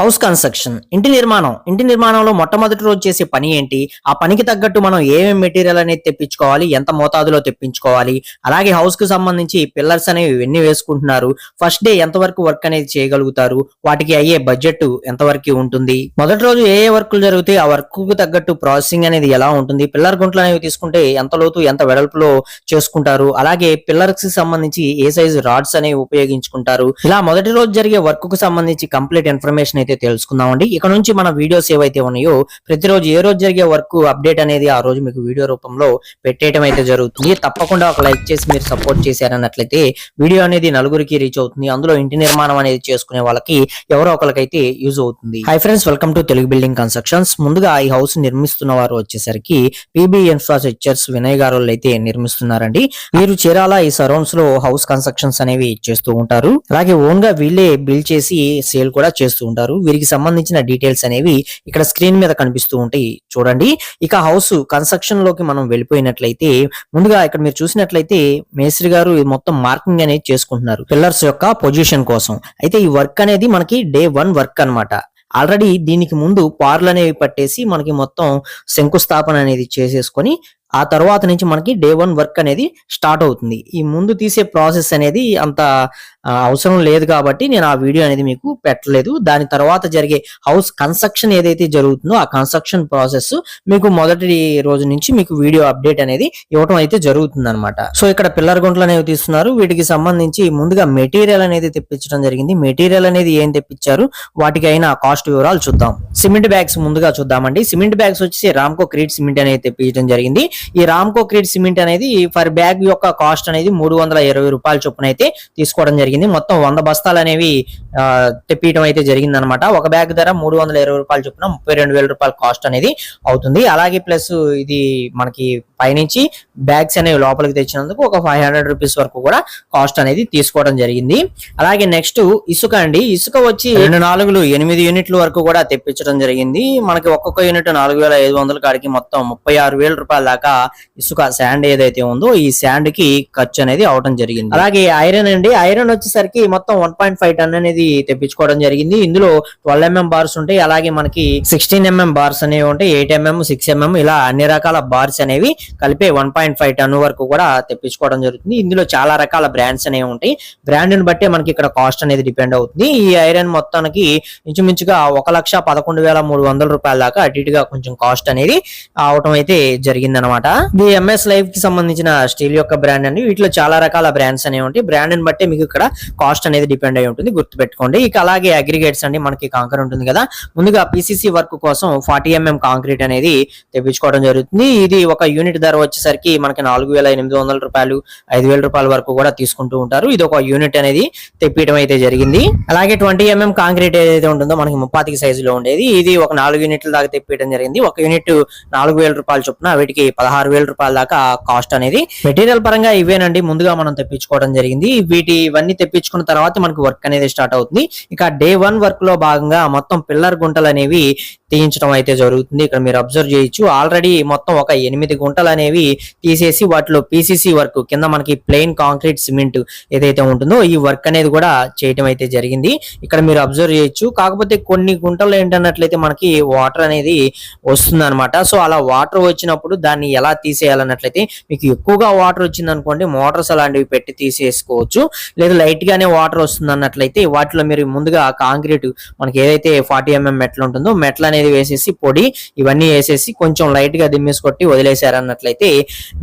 House construction ఇంటి నిర్మాణం. ఇంటి నిర్మాణంలో మొట్టమొదటి రోజు చేసే పని ఏంటి? ఆ పనికి తగ్గట్టు మనం ఏమేమి మెటీరియల్ అనేది తెప్పించుకోవాలి? ఎంత మోతాదులో తెప్పించుకోవాలి? అలాగే హౌస్కు సంబంధించి పిల్లర్స్ అనేవి ఎన్ని వేసుకుంటున్నారు. ఫస్ట్ డే ఎంత వరకు వర్క్ అనేది చేయగలుగుతారు? వాటికి అయ్యే బడ్జెట్ ఎంత వరకు ఉంటుంది? మొదటి రోజు ఏ ఏ వర్కులు జరిగితే ఆ వర్క్కు తగ్గట్టు ప్రాసెసింగ్ అనేది ఎలా ఉంటుంది? పిల్లర్ గుంట్లు అనేవి తీసుకుంటే ఎంత లోతు ఎంత వెడల్పులో చేసుకుంటారు? అలాగే పిల్లర్స్కి సంబంధించి ఏ సైజు రాడ్స్ అనేవి ఉపయోగించుకుంటారు? ఇలా మొదటి రోజు జరిగే వర్క్కు సంబంధించి కంప్లీట్ ఇన్ఫర్మేషన్ అయితే తెలుసుకుందామండి. ఇక నుంచి మన వీడియోస్ ఏవైతే ఉన్నాయో ప్రతిరోజు ఏ రోజు జరిగే వర్క్ అప్డేట్ అనేది ఆ రోజు మీకు వీడియో రూపంలో పెట్టేయడం అయితే జరుగుతుంది. తప్పకుండా ఒక లైక్ చేసి మీరు సపోర్ట్ చేశారన్నట్లయితే వీడియో అనేది నలుగురికి రీచ్ అవుతుంది. అందులో ఇంటి నిర్మాణం అనేది చేసుకునే వాళ్ళకి ఎవరో ఒకరికైతే యూజ్ అవుతుంది. Hi friends welcome to Telugu building constructions ముందుగా ఈ హౌస్ నిర్మిస్తున్న వారు వచ్చేసరికి పీబీ ఇన్ఫ్రాస్ట్రక్చర్స్ వినయ్ గారు అయితే నిర్మిస్తున్నారండి. వీరు చీరాల ఈ సరౌండ్స్లో హౌస్ కన్స్ట్రక్షన్స్ అనేవి చేస్తూ ఉంటారు. అలాగే ఓన్గా వీళ్ళే బిల్డ్ చేసి సేల్ కూడా చేస్తూ ఉంటారు. వీరికి సంబంధించిన డీటెయిల్స్ అనేవి ఇక్కడ స్క్రీన్ మీద కనిపిస్తూ ఉంటాయి. చూడండి. ఇక హౌస్ కన్స్ట్రక్షన్లోకి మనం వెళ్ళిపోయినట్లయితే ముందుగా ఇక్కడ మీరు చూసినట్లయితే మేస్త్రి గారు మొత్తం మార్కింగ్ అనేది చేసుకుంటున్నారు. పిల్లర్స్ యొక్క పొజిషన్ కోసం. అయితే ఈ వర్క్ అనేది మనకి డే వన్ వర్క్ అన్నమాట. ఆల్రెడీ దీనికి ముందు పార్లు అనేవి పట్టేసి మనకి మొత్తం శంకుస్థాపన అనేది చేసేసుకొని ఆ తర్వాత నుంచి మనకి డే వన్ వర్క్ అనేది స్టార్ట్ అవుతుంది. ఈ ముందు తీసే ప్రాసెస్ అనేది అంత అవసరం లేదు కాబట్టి నేను ఆ వీడియో అనేది మీకు పెట్టలేదు. దాని తర్వాత జరిగే హౌస్ కన్స్ట్రక్షన్ ఏదైతే జరుగుతుందో ఆ కన్స్ట్రక్షన్ ప్రాసెస్ మీకు మొదటి రోజు నుంచి మీకు వీడియో అప్డేట్ అనేది ఇవ్వటం అయితే జరుగుతుంది అనమాట సో ఇక్కడ పిల్లర్ గుంటలు అనేవి తీస్తున్నారు. వీటికి సంబంధించి ముందుగా మెటీరియల్ అనేది తెప్పించడం జరిగింది. మెటీరియల్ అనేది ఏం తెప్పించారు? వాటికి అయినా కాస్ట్ వివరాలు చూద్దాం. సిమెంట్ బ్యాగ్స్ ముందుగా చూద్దామండి. సిమెంట్ బ్యాగ్స్ వచ్చేసి రామ్కో క్రీట్ సిమెంట్ అనేది తెప్పించడం జరిగింది. ఈ రామ్కో క్రీడ్ సిమెంట్ అనేది ఫర్ బ్యాగ్ యొక్క కాస్ట్ అనేది మూడు వందల ఇరవై రూపాయల చొప్పున అయితే తీసుకోవడం జరిగింది. మొత్తం వంద బస్తాలు అనేవి ఆ, తెప్పియడం అయితే జరిగింది అనమాట ఒక బ్యాగ్ ధర మూడు వందల ఇరవై రూపాయల చొప్పున ముప్పై రెండు వేల రూపాయల కాస్ట్ అనేది అవుతుంది. అలాగే ప్లస్ ఇది మనకి పైనుంచి బ్యాగ్స్ అనేవి లోపలికి తెచ్చినందుకు ఒక ఫైవ్ హండ్రెడ్ రూపీస్ వరకు కూడా కాస్ట్ అనేది తీసుకోవడం జరిగింది. అలాగే నెక్స్ట్ ఇసుక అండి. ఇసుక వచ్చి రెండు నాలుగులు ఎనిమిది యూనిట్ల వరకు కూడా తెప్పించడం జరిగింది. మనకి ఒక్కొక్క యూనిట్ నాలుగు వేల ఐదు వందల కాడికి మొత్తం ముప్పై ఆరు వేల రూపాయల దాకా ఇసుక శాండ్ ఏదైతే ఉందో ఈ శాండ్కి ఖర్చు అనేది అవడం జరిగింది. అలాగే ఐరన్ అండి. ఐరన్ వచ్చేసరికి మొత్తం వన్ పాయింట్ ఫైవ్ టన్ అనేది తెప్పించుకోవడం జరిగింది. ఇందులో ట్వెల్వ్ ఎంఎం బార్స్ ఉంటాయి. అలాగే మనకి సిక్స్టీన్ ఎంఎం బార్స్ అనేవి ఉంటాయి. ఎయిట్ ఎంఎం సిక్స్ ఎంఎం ఇలా అన్ని రకాల బార్స్ అనేవి కలిపి వన్ పాయింట్ ఫైవ్ టన్ వరకు కూడా తెప్పించుకోవడం జరుగుతుంది. ఇందులో చాలా రకాల బ్రాండ్స్ అనేవి ఉంటాయి. బ్రాండ్ని బట్టి మనకి ఇక్కడ కాస్ట్ అనేది డిపెండ్ అవుతుంది. ఈ ఐరన్ మొత్తానికి ఇంచుమించుగా ఒక లక్ష పదకొండు వేల మూడు వందల రూపాయల దాకా అటు ఇటుగా కొంచెం కాస్ట్ అనేది అవటం అయితే జరిగిందనమాట అనమాట ఇది ఎంఎస్ లైఫ్కి సంబంధించిన స్టీల్ యొక్క బ్రాండ్ అండి వీటిలో చాలా రకాల బ్రాండ్స్ అనేవి ఉంటాయి. బ్రాండ్ని బట్టి మీకు ఇక్కడ కాస్ట్ అనేది డిపెండ్ అయి ఉంటుంది. గుర్తుపెట్టుకోండి. ఇక అలాగే అగ్రిగేట్స్ అండి. మనకి కాంకర్ ఉంటుంది కదా. ముందుగా పిసిసి వర్క్ కోసం ఫార్టీ ఎంఎం కాంక్రీట్ అనేది తెప్పించుకోవడం జరుగుతుంది. ఇది ఒక యూనిట్ ధర వచ్చేసరికి మనకి నాలుగు వేల ఎనిమిది వందల రూపాయలు ఐదు వేల రూపాయల వరకు కూడా తీసుకుంటూ ఉంటారు. ఇది ఒక యూనిట్ అనేది తెప్పియడం అయితే జరిగింది. అలాగే ట్వంటీ ఎంఎం కాంక్రీట్ ఏదైతే ఉంటుందో మనకి ముప్పాతికి సైజులో ఉండేది. ఇది ఒక నాలుగు యూనిట్ల దాకా తెప్పియడం జరిగింది. ఒక యూనిట్ నాలుగు వేల రూపాయలు చొప్పున వీటికి పదహారు వేల రూపాయల దాకా కాస్ట్ అనేది మెటీరియల్ పరంగా ఇవేనండి. ముందుగా మనం తెప్పించుకోవడం జరిగింది. వీటి ఇవన్నీ తెప్పించుకున్న తర్వాత మనకి వర్క్ అనేది స్టార్ట్ అవుతుంది. ఇక డే వన్ వర్క్లో భాగంగా మొత్తం పిల్లర్ గుంటలు అనేవి తీయించడం అయితే జరుగుతుంది. ఇక్కడ మీరు అబ్జర్వ్ చేయొచ్చు. ఆల్రెడీ మొత్తం ఒక ఎనిమిది గుంటలు అనేవి తీసేసి వాటిలో పీసీసీ వర్క్ కింద మనకి ప్లెయిన్ కాంక్రీట్ సిమెంట్ ఏదైతే ఉంటుందో ఈ వర్క్ అనేది కూడా చేయటం అయితే జరిగింది. ఇక్కడ మీరు అబ్జర్వ్ చేయొచ్చు. కాకపోతే కొన్ని గుంటలు ఏంటన్నట్లయితే మనకి వాటర్ అనేది వస్తుంది అనమాట సో అలా వాటర్ వచ్చినప్పుడు దాన్ని ఎలా తీసేయాలన్నట్లయితే మీకు ఎక్కువగా వాటర్ వచ్చింది అనుకోండి మోటార్స్ అలాంటివి పెట్టి తీసేసుకోవచ్చు. లేదా లైట్ గానే వాటర్ వస్తుంది అన్నట్లయితే వాటిలో మీరు ముందుగా కాంక్రీట్ మనకి ఏదైతే ఫార్టీ ఎంఎం మెట్లు ఉంటుందో మెట్లు అనేది వేసేసి పొడి ఇవన్నీ వేసేసి కొంచెం లైట్గా దిమ్మేసి కొట్టి వదిలేశారన్నట్లయితే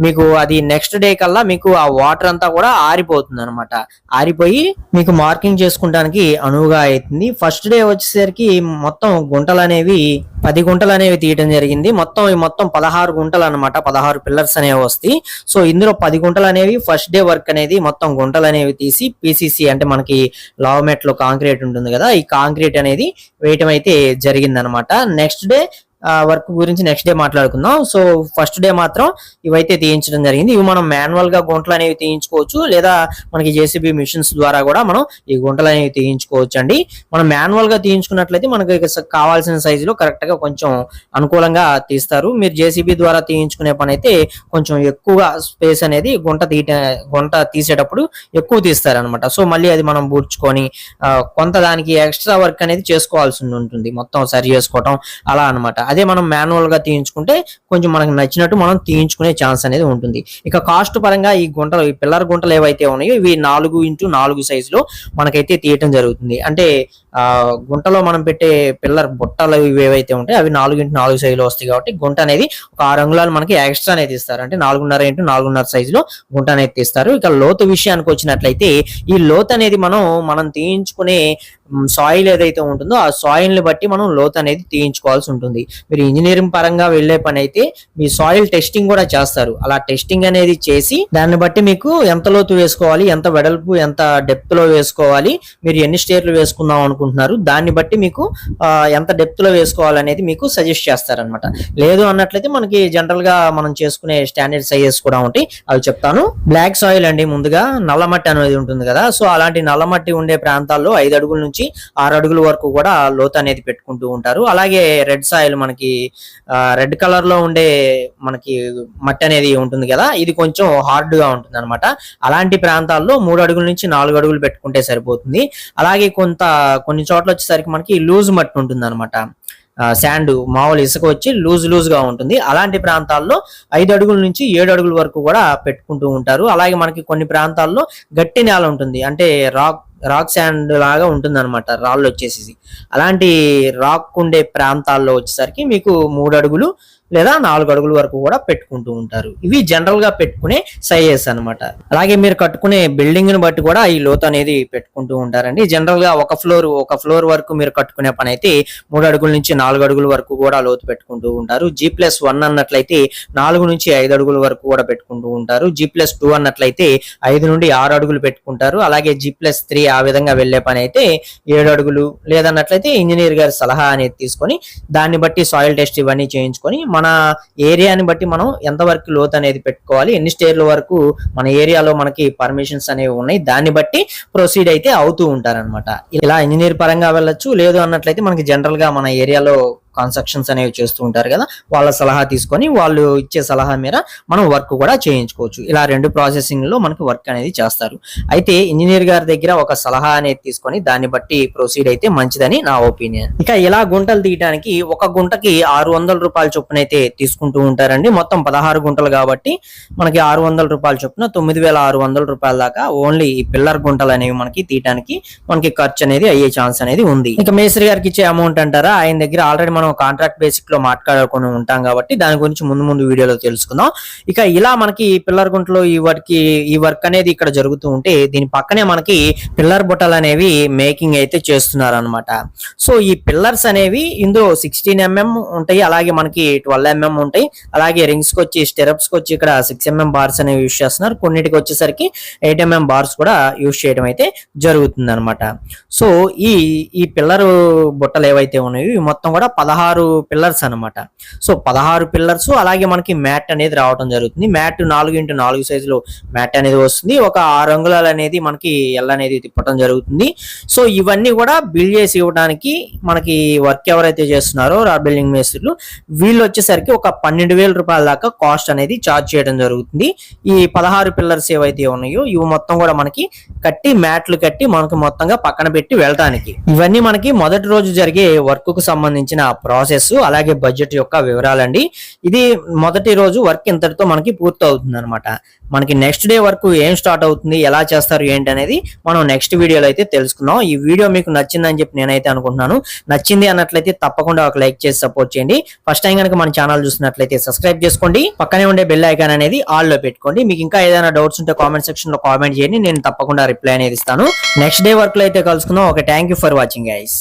మీకు అది నెక్స్ట్ డే కల్లా మీకు ఆ వాటర్ అంతా కూడా ఆరిపోతుంది అనమాట ఆరిపోయి మీకు మార్కింగ్ చేసుకుంటానికి అనువుగా అవుతుంది ఫస్ట్ డే వచ్చేసరికి మొత్తం గుంటలు అనేవి పది గుంటలు అనేవి తీయడం జరిగింది. మొత్తం ఈ మొత్తం పదహారు గుంటలు అన్నమాట పదహారు పిల్లర్స్ అనేవి వస్తాయి. సో ఇందులో పది గుంటలు అనేవి ఫస్ట్ డే వర్క్ అనేది మొత్తం గుంటలు అనేవి తీసి పిసిసి అంటే మనకి లావ్ మెట్లో కాంక్రీట్ ఉంటుంది కదా ఈ కాంక్రీట్ అనేది వేయటం అయితే జరిగింది నెక్స్ట్ డే వర్క్ గురించి నెక్స్ట్ డే మాట్లాడుకుందాం. సో ఫస్ట్ డే మాత్రం ఇవైతే తీయించడం జరిగింది. ఇవి మనం మాన్యువల్గా గుంటలు అనేవి తీయించుకోవచ్చు లేదా మనకి జేసీబీ మిషన్స్ ద్వారా కూడా మనం ఈ గుంటలు అనేవి తీయించుకోవచ్చు అండి మనం మాన్యువల్గా తీయించుకున్నట్లయితే మనకి కావాల్సిన సైజులో కరెక్ట్గా కొంచెం అనుకూలంగా తీస్తారు. మీరు జేసీబీ ద్వారా తీయించుకునే పని అయితే కొంచెం ఎక్కువగా స్పేస్ అనేది గుంట తీట గుంట తీసేటప్పుడు ఎక్కువ తీస్తారు సో మళ్ళీ అది మనం బూడ్చుకొని కొంత దానికి ఎక్స్ట్రా వర్క్ అనేది చేసుకోవాల్సి ఉంటుంది. మొత్తం సరి చేసుకోవటం అలా అన్నమాట. అదే మనం మాన్యువల్గా తీయించుకుంటే కొంచెం మనకు నచ్చినట్టు మనం తీయించుకునే ఛాన్స్ అనేది ఉంటుంది. ఇక కాస్ట్ పరంగా ఈ గుంటలు ఈ పిల్లర్ గుంటలు ఏవైతే ఉన్నాయో ఇవి నాలుగు ఇంటూ నాలుగు సైజులో మనకైతే తీయటం జరుగుతుంది. అంటే ఆ గుంటలో మనం పెట్టే పిల్లర్ బుట్టలు ఇవి ఏవైతే ఉంటాయి అవి నాలుగు నాలుగు సైజులో వస్తాయి కాబట్టి గుంట అనేది ఒక ఆరు అంగుళాలు మనకి ఎక్స్ట్రా అనేది ఇస్తారు. అంటే నాలుగున్నర ఇంటూ నాలుగున్నర సైజులో గుంట అనేది తీస్తారు. ఇక లోతు విషయానికి వచ్చినట్లయితే ఈ లోతు అనేది మనం మనం తీయించుకునే సాయిల్ ఏదైతే ఉంటుందో ఆ సాయిల్ని బట్టి మనం లోతు అనేది తీయించుకోవాల్సి ఉంటుంది. మీరు ఇంజనీరింగ్ పరంగా వెళ్ళే పని అయితే మీ సాయిల్ టెస్టింగ్ కూడా చేస్తారు. అలా టెస్టింగ్ అనేది చేసి దాన్ని బట్టి మీకు ఎంత లోతు వేసుకోవాలి ఎంత వెడల్పు ఎంత డెప్త్లో వేసుకోవాలి మీరు ఎన్ని స్టేర్లు వేసుకుందాం అనుకుంటున్నారు. దాన్ని బట్టి మీకు ఎంత డెప్త్లో వేసుకోవాలనేది మీకు సజెస్ట్ చేస్తారనమాట లేదు అన్నట్లయితే మనకి జనరల్గా మనం చేసుకునే స్టాండర్డ్ సైజెస్ కూడా ఉంటాయి. అవి చెప్తాను. బ్లాక్ సాయిల్ అండి ముందుగా. నల్లమట్టి అనేది ఉంటుంది కదా. సో అలాంటి నల్లమట్టి ఉండే ప్రాంతాల్లో ఐదు అడుగుల నుంచి ఆరు అడుగుల వరకు కూడా లోతు అనేది పెట్టుకుంటూ ఉంటారు. అలాగే రెడ్ సాయిల్ మనకి రెడ్ కలర్లో ఉండే మనకి మట్టి అనేది ఉంటుంది కదా. ఇది కొంచెం హార్డ్గా ఉంటుంది అనమాట అలాంటి ప్రాంతాల్లో మూడు అడుగుల నుంచి నాలుగు అడుగులు పెట్టుకుంటే సరిపోతుంది. అలాగే కొంత కొన్ని చోట్ల వచ్చేసరికి మనకి లూజ్ మట్టి ఉంటుంది అనమాట శాండ్ మామూలు ఇసుక వచ్చి లూజ్ లూజ్గా ఉంటుంది. అలాంటి ప్రాంతాల్లో ఐదు అడుగుల నుంచి ఏడు అడుగుల వరకు కూడా పెట్టుకుంటూ ఉంటారు. అలాగే మనకి కొన్ని ప్రాంతాల్లో గట్టి నేల ఉంటుంది. అంటే రాక్ రాక్ శాండ్ లాగా ఉంటుంది అనమాట రాళ్ళు వచ్చేసి అలాంటి రాక్ ఉండే ప్రాంతాల్లో వచ్చేసరికి మీకు మూడు అడుగులు లేదా నాలుగు అడుగుల వరకు కూడా పెట్టుకుంటూ ఉంటారు. ఇవి జనరల్గా పెట్టుకునే సైజెస్ అన్నమాట. అలాగే మీరు కట్టుకునే బిల్డింగ్ని బట్టి కూడా ఈ లోతు అనేది పెట్టుకుంటూ ఉంటారండి. జనరల్గా ఒక ఫ్లోర్ ఒక ఫ్లోర్ వరకు మీరు కట్టుకునే పని అయితే మూడు అడుగుల నుంచి నాలుగు అడుగుల వరకు కూడా లోతు పెట్టుకుంటూ ఉంటారు. జీ ప్లస్ వన్ అన్నట్లయితే నాలుగు నుంచి ఐదు అడుగుల వరకు కూడా పెట్టుకుంటూ ఉంటారు. జీ ప్లస్ టూ అన్నట్లయితే ఐదు నుండి ఆరు అడుగులు పెట్టుకుంటారు. అలాగే జీ ప్లస్ త్రీ ఆ విధంగా వెళ్ళే పని అయితే ఏడు అడుగులు లేదన్నట్లయితే ఇంజనీర్ గారి సలహా అనేది తీసుకొని దాన్ని బట్టి సాయిల్ టెస్ట్ ఇవన్నీ చేయించుకొని మన ఏరియాని బట్టి మనం ఎంతవరకు లోతు అనేది పెట్టుకోవాలి ఎన్ని స్టేర్ల వరకు మన ఏరియాలో మనకి పర్మిషన్స్ అనేవి ఉన్నాయి దాన్ని బట్టి ప్రొసీడ్ అయితే అవుతూ ఉంటారన్నమాట. ఇలా ఇంజనీర్ పరంగా వెళ్ళొచ్చు లేదు అన్నట్లయితే మనకి జనరల్గా మన ఏరియాలో కన్స్ట్రక్షన్స్ అనేవి చేస్తూ ఉంటారు కదా వాళ్ళ సలహా తీసుకొని వాళ్ళు ఇచ్చే సలహా మేర మనం వర్క్ కూడా చేయించుకోవచ్చు. ఇలా రెండు ప్రాసెసింగ్లో మనకి వర్క్ అనేది చేస్తారు. అయితే ఇంజనీర్ గారి దగ్గర ఒక సలహా అనేది తీసుకొని దాన్ని బట్టి ప్రొసీడ్ అయితే మంచిదని నా ఒపీనియన్ ఇంకా ఇలా గుంటలు తీయడానికి ఒక గుంటకి ఆరు వందల రూపాయల చొప్పున అయితే తీసుకుంటూ ఉంటారండి. మొత్తం పదహారు గుంటలు కాబట్టి మనకి ఆరు వందల రూపాయల చొప్పున తొమ్మిది వేల ఆరు వందల రూపాయల దాకా ఓన్లీ ఈ పిల్లర్ గుంటలు అనేవి మనకి తీయడానికి మనకి ఖర్చు అనేది అయ్యే ఛాన్స్ అనేది ఉంది. ఇంకా మేస్త్రి గారికి ఇచ్చే అమౌంట్ అంటారా? ఆయన దగ్గర ఆల్రెడీ మనం కాంట్రాక్ట్ బేసిక్లో మాట్లాడుకుని ఉంటాం కాబట్టి దాని గురించి ముందు ముందు వీడియోలో తెలుసుకుందాం. ఇక ఇలా మనకి పిల్లర్ గుంటలో ఈ వర్క్ ఈ వర్క్ అనేది ఇక్కడ జరుగుతూ ఉంటే దీని పక్కనే మనకి పిల్లర్ బుట్టలు అనేవి మేకింగ్ అయితే చేస్తున్నారు అనమాట సో ఈ పిల్లర్స్ అనేవి ఇందులో సిక్స్టీన్ ఎంఎం ఉంటాయి అలాగే మనకి ట్వెల్వ్ ఎంఎం ఉంటాయి అలాగే రింగ్స్కి వచ్చి స్టెరప్స్కి వచ్చి ఇక్కడ సిక్స్ ఎంఎం బార్స్ అనేవి యూస్ చేస్తున్నారు. కొన్నిటికి వచ్చేసరికి ఎయిట్ ఎంఎం బార్స్ కూడా యూస్ చేయడం అయితే జరుగుతుంది అనమాట సో ఈ ఈ పిల్లర్ బుట్టలు ఏవైతే ఉన్నాయో మొత్తం కూడా పదహారు పిల్లర్స్ అన్నమాట. సో పదహారు పిల్లర్స్ అలాగే మనకి మ్యాట్ అనేది రావడం జరుగుతుంది. మ్యాట్ నాలుగు ఇంటూ నాలుగు సైజులో మ్యాట్ అనేది వస్తుంది. ఒక ఆరు అంగుళాలు అనేది మనకి ఎల్ అనేది తిప్పడం జరుగుతుంది. సో ఇవన్నీ కూడా బిల్డ్ చేసి ఇవ్వడానికి మనకి వర్క్ ఎవరైతే చేస్తున్నారో రా బిల్డింగ్ మేస్త్రులు వీళ్ళు వచ్చేసరికి ఒక పన్నెండు వేల రూపాయల దాకా కాస్ట్ అనేది చార్జ్ చేయడం జరుగుతుంది. ఈ పదహారు పిల్లర్స్ ఏవైతే ఉన్నాయో ఇవి మొత్తం కూడా మనకి కట్టి మ్యాట్లు కట్టి మనకి మొత్తంగా పక్కన పెట్టి వెళ్ళటానికి ఇవన్నీ మనకి మొదటి రోజు జరిగే వర్క్కు సంబంధించిన ప్రాసెస్ అలాగే బడ్జెట్ యొక్క వివరాలండి. ఇది మొదటి రోజు వర్క్ ఇంతటితో మనకి పూర్తి అవుతుంది అనమాట మనకి నెక్స్ట్ డే వరకు ఏం స్టార్ట్ అవుతుంది ఎలా చేస్తారు ఏంటి అనేది మనం నెక్స్ట్ వీడియోలో అయితే తెలుసుకుందాం. ఈ వీడియో మీకు నచ్చిందని చెప్పి నేనైతే అనుకుంటున్నాను. నచ్చింది అన్నట్లయితే తప్పకుండా ఒక లైక్ చేసి సపోర్ట్ చేయండి. ఫస్ట్ టైం కనుక మన ఛానల్ చూసినట్లయితే సబ్స్క్రైబ్ చేసుకోండి. పక్కనే ఉండే బెల్ ఐకాన్ అనేది ఆల్లో పెట్టుకోండి. మీకు ఇంకా ఏదైనా డౌట్స్ ఉంటే కామెంట్ సెక్షన్లో కామెంట్ చేయండి. నేను తప్పకుండా రిప్లై అనేది ఇస్తాను. నెక్స్ట్ డే వర్క్లో అయితే కలుసుకుందాం. ఒక thank you for watching guys.